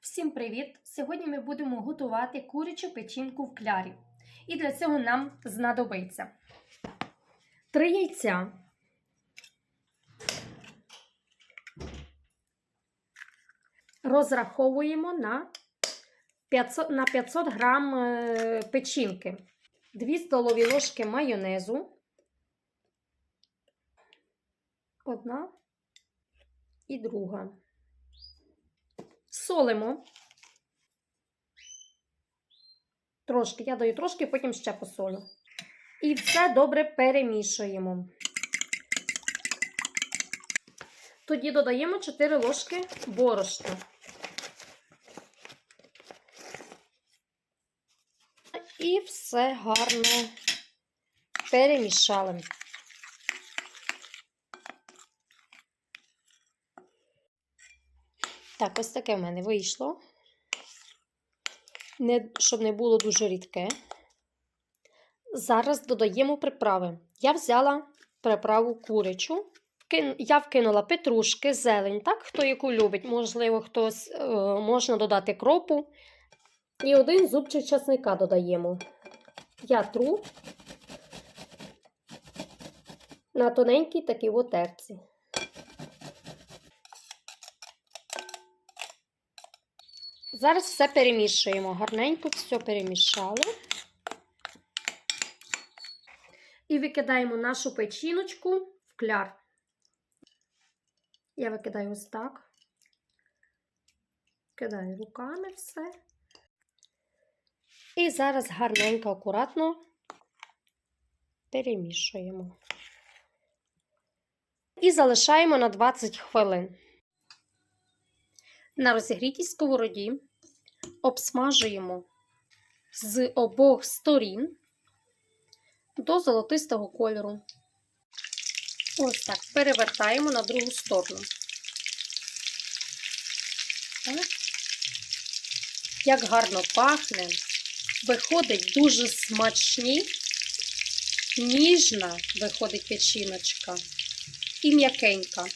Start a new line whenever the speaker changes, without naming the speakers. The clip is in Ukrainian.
Всім привіт! Сьогодні ми будемо готувати курячу печінку в клярі. І для цього нам знадобиться 3 яйця, розраховуємо на 500, на 500 грам е, печінки, 2 столові ложки майонезу, одна і друга. Солимо. Трошки, я даю трошки, потім ще посолю. І все добре перемішуємо. Тоді додаємо 4 ложки борошна. І все гарно перемішали. Так, ось таке в мене вийшло. Не, щоб не було дуже рідке. Зараз додаємо приправи. Я взяла приправу курячу. Я вкинула петрушки, зелень, так, хто яку любить. Можливо, хтось е, можна додати кропу. І один зубчик часника додаємо. Я тру на тоненькій такій отерці. Зараз все перемішуємо. Гарненько все перемішали. І викидаємо нашу печіночку в кляр. Я викидаю ось так. Кидаю руками все. І зараз гарненько, акуратно перемішуємо. І залишаємо на 20 хвилин. На розігрітій сковороді обсмажуємо з обох сторін до золотистого кольору. Ось так, перевертаємо на другу сторону. Так. Як гарно пахне, виходить дуже смачні, ніжна виходить печіночка і м'якенька.